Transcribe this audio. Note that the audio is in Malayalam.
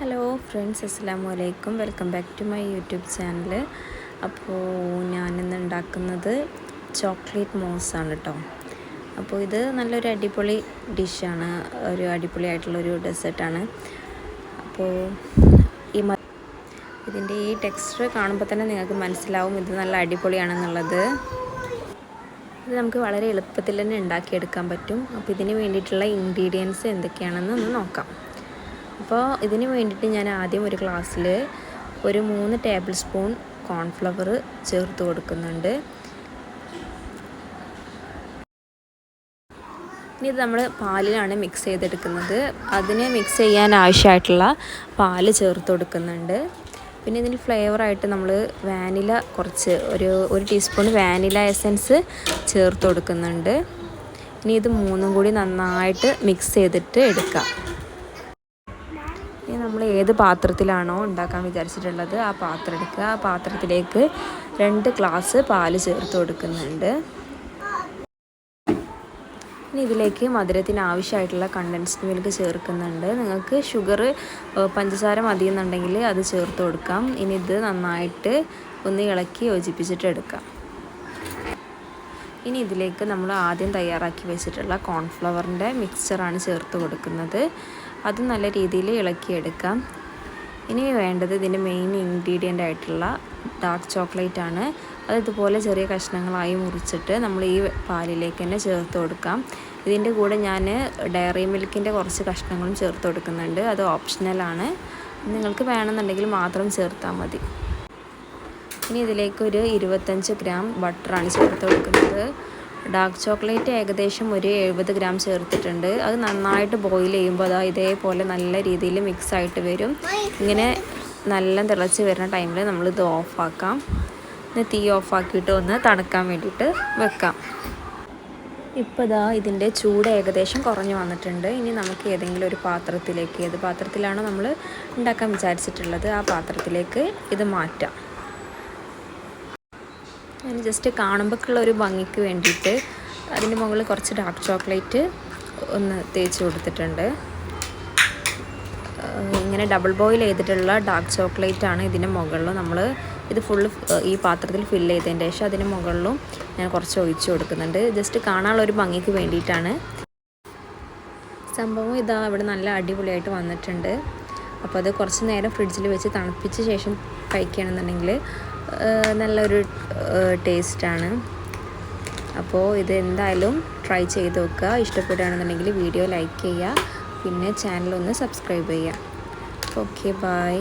ഹലോ ഫ്രണ്ട്സ് അസ്സാം വലൈക്കും welcome back to my YouTube channel അപ്പോൾ ഞാനിന്ന് ഉണ്ടാക്കുന്നത് ചോക്ലേറ്റ് മോസ് ആണ് കേട്ടോ അപ്പോൾ ഇത് നല്ലൊരു അടിപൊളി ഡിഷാണ്. ഒരു അടിപൊളിയായിട്ടുള്ളൊരു ഡെസേർട്ടാണ് അപ്പോൾ ഈ ഇതിന്റെ ഈ ടെക്സ്ചർ കാണുമ്പോൾ തന്നെ നിങ്ങൾക്ക് മനസ്സിലാവും ഇത് നല്ല അടിപൊളിയാണെന്നുള്ളത്. ഇത് നമുക്ക് വളരെ എളുപ്പത്തിൽ തന്നെ ഉണ്ടാക്കിയെടുക്കാൻ പറ്റും. അപ്പോൾ ഇതിന് വേണ്ടിയിട്ടുള്ള ഇൻഗ്രീഡിയൻസ് എന്തൊക്കെയാണെന്ന് ഒന്ന് നോക്കാം. അപ്പോൾ ഇതിന് വേണ്ടിയിട്ട് ഞാൻ ആദ്യം ഒരു ഗ്ലാസ്സിൽ ഒരു മൂന്ന് ടേബിൾ സ്പൂൺ കോൺഫ്ലവർ ചേർത്ത് കൊടുക്കുന്നുണ്ട്. ഇനി ഇത് നമ്മൾ പാലിലാണ് മിക്സ് ചെയ്തെടുക്കുന്നത്. അതിന് മിക്സ് ചെയ്യാൻ ആവശ്യമായിട്ടുള്ള പാൽ ചേർത്ത് കൊടുക്കുന്നുണ്ട്. പിന്നെ ഇതിന് ഫ്ലേവറായിട്ട് നമ്മൾ വാനില കുറച്ച് ഒരു ഒരു ടീസ്പൂൺ വാനില എസൻസ് ചേർത്ത് കൊടുക്കുന്നുണ്ട്. ഇനി ഇത് മൂന്നും കൂടി നന്നായിട്ട് മിക്സ് ചെയ്തിട്ട് എടുക്കാം. ഏത് പാത്രത്തിലാണോ ഉണ്ടാക്കാൻ വിചാരിച്ചിട്ടുള്ളത് ആ പാത്രം എടുക്കുക. ആ പാത്രത്തിലേക്ക് രണ്ട് ഗ്ലാസ് പാൽ ചേർത്ത് കൊടുക്കുന്നുണ്ട്. ഇനി ഇതിലേക്ക് മധുരത്തിന് ആവശ്യമായിട്ടുള്ള കണ്ടൻസ്ഡ് മിൽക്ക് ചേർക്കുന്നുണ്ട്. നിങ്ങൾക്ക് ഷുഗർ പഞ്ചസാര മതി എന്നുണ്ടെങ്കിൽ അത് ചേർത്ത് കൊടുക്കാം. ഇനി ഇത് നന്നായിട്ട് ഒന്ന് ഇളക്കി യോജിപ്പിച്ചിട്ട് എടുക്കാം. ഇനി ഇതിലേക്ക് നമ്മൾ ആദ്യം തയ്യാറാക്കി വെച്ചിട്ടുള്ള കോൺഫ്ലവറിന്റെ മിക്സ്ചറാണ് ചേർത്ത് കൊടുക്കുന്നത്. അത് നല്ല രീതിയിൽ ഇളക്കിയെടുക്കാം. ഇനി വേണ്ടത് ഇതിന്റെ മെയിൻ ഇൻഗ്രീഡിയന്റ് ആയിട്ടുള്ള ഡാർക്ക് ചോക്ലേറ്റ് ആണ്. അത് ഇതുപോലെ ചെറിയ കഷ്ണങ്ങളായി മുറിച്ചിട്ട് നമ്മൾ ഈ പാലിലേക്ക് തന്നെ ചേർത്ത് കൊടുക്കാം. ഇതിന്റെ കൂടെ ഞാൻ ഡയറി മിൽക്കിന്റെ കുറച്ച് കഷ്ണങ്ങളും ചേർത്ത് കൊടുക്കുന്നുണ്ട്. അത് ഓപ്ഷണലാണ്. നിങ്ങൾക്ക് വേണമെന്നുണ്ടെങ്കിൽ മാത്രം ചേർത്താൽ മതി. ഇനി ഇതിലേക്ക് ഒരു ഇരുപത്തഞ്ച് ഗ്രാം ബട്ടറാണ് ചേർത്ത് കൊടുക്കുന്നത്. ഡാർക്ക് ചോക്ലേറ്റ് ഏകദേശം ഒരു എഴുപത് ഗ്രാം ചേർത്തിട്ടുണ്ട്. അത് നന്നായിട്ട് ബോയിൽ ചെയ്യുമ്പോൾ അതാ ഇതേപോലെ നല്ല രീതിയിൽ മിക്സ് ആയിട്ട് വരും. ഇങ്ങനെ നല്ല തിളച്ച് വരുന്ന ടൈമിൽ നമ്മളിത് ഓഫാക്കാം തീ ഓഫാക്കിയിട്ട് ഒന്ന് തണുക്കാൻ വേണ്ടിയിട്ട് വെക്കാം. ഇപ്പോൾ ഇതാ ഇതിന്റെ ചൂട് ഏകദേശം കുറഞ്ഞു വന്നിട്ടുണ്ട്. ഇനി നമുക്ക് ഏതെങ്കിലും ഒരു പാത്രത്തിലേക്ക് ഏത് പാത്രത്തിലാണോ നമ്മൾ ഉണ്ടാക്കാൻ വിചാരിച്ചിട്ടുള്ളത് ആ പാത്രത്തിലേക്ക് ഇത് മാറ്റാം. ഞാൻ ജസ്റ്റ് കാണുമ്പോഴുള്ള ഒരു ഭംഗിക്ക് വേണ്ടിയിട്ട് അതിന്റെ മുകളിൽ കുറച്ച് ഡാർക്ക് ചോക്ലേറ്റ് ഒന്ന് തേച്ച് കൊടുത്തിട്ടുണ്ട്. ഇങ്ങനെ ഡബിൾ ബോയിൽ ചെയ്തിട്ടുള്ള ഡാർക്ക് ചോക്ലേറ്റ് ആണ് ഇതിന്റെ മുകളിൽ നമ്മൾ ഇത് ഫുള്ള് ഈ പാത്രത്തിൽ ഫില്ല് ചെയ്തതിന്റെ ശേഷം അതിന് മുകളിലും ഞാൻ കുറച്ച് ഒഴിച്ച് കൊടുക്കുന്നുണ്ട്. ജസ്റ്റ് കാണാനുള്ള ഒരു ഭംഗിക്ക് വേണ്ടിയിട്ടാണ്. സംഭവം ഇതാ ഇവിടെ നല്ല അടിപൊളിയായിട്ട് വന്നിട്ടുണ്ട്. അപ്പോൾ അത് കുറച്ച് നേരം ഫ്രിഡ്ജിൽ വെച്ച് തണുപ്പിച്ച ശേഷം കഴിക്കുകയാണെന്നുണ്ടെങ്കിൽ നല്ലൊരു ടേസ്റ്റാണ്. അപ്പോൾ ഇത് എന്തായാലും ട്രൈ ചെയ്ത് നോക്കുക. ഇഷ്ടപ്പെടുകയാണെന്നുണ്ടെങ്കിൽ വീഡിയോ ലൈക്ക് ചെയ്യുക. പിന്നെ ചാനൽ ഒന്ന് സബ്സ്ക്രൈബ് ചെയ്യുക. Okay bye